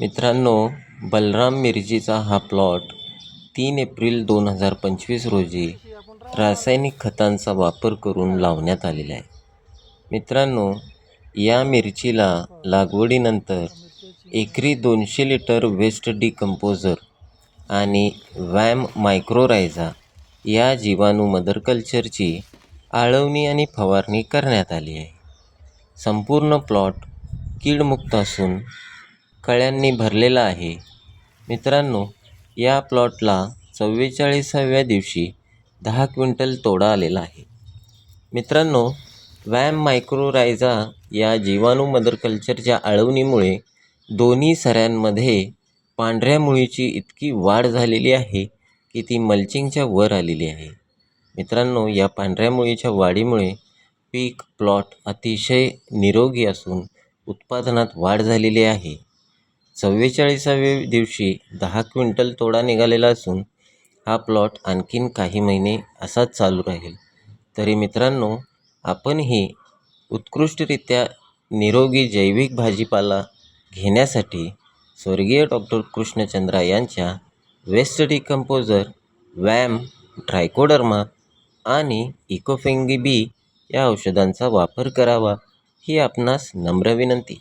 मित्रांनो बलराम मिरचीचा हा प्लॉट तीन एप्रिल दोन हजार पंचवीस रोजी रासायनिक खतांचा वापर करून लावण्यात आलेला आहे. मित्रांनो या मिरचीला लागवडीनंतर एकरी दोनशे लिटर वेस्ट डिकम्पोजर आणि वॅम मायक्रोरायझा या जीवाणू मदर कल्चरची आळवणी आणि फवारणी करण्यात आली आहे. संपूर्ण प्लॉट कीडमुक्त असून कळ्यांनी भरलेला आहे. मित्रांनो या प्लॉटला चव्वेचाळीसाव्या दिवशी दहा क्विंटल तोडा आलेला आहे. मित्रांनो वॅम मायक्रोरायझा या जीवाणू मदर कल्चरच्या आळवणीमुळे दोन्ही सऱ्यांमध्ये पांढऱ्या मुळीची इतकी वाढ झालेली आहे की ती मल्चिंगच्या वर आलेली आहे. मित्रांनो या पांढऱ्या मुळीच्या वाढीमुळे पीक प्लॉट अतिशय निरोगी असून उत्पादनात वाढ झालेली आहे. चव्वेचाळीसाव्या दिवशी दहा क्विंटल तोडा निघालेला असून हा प्लॉट आणखीन काही महिने असाच चालू राहील. तरी मित्रांनो आपणही उत्कृष्टरित्या निरोगी जैविक भाजीपाला घेण्यासाठी स्वर्गीय डॉक्टर कृष्णचंद्रा यांच्या वेस्ट डिकम्पोजर वॅम ट्रायकोडर्मा आणि इकोफेंगी बी या औषधांचा वापर करावा ही आपणास नम्र विनंती.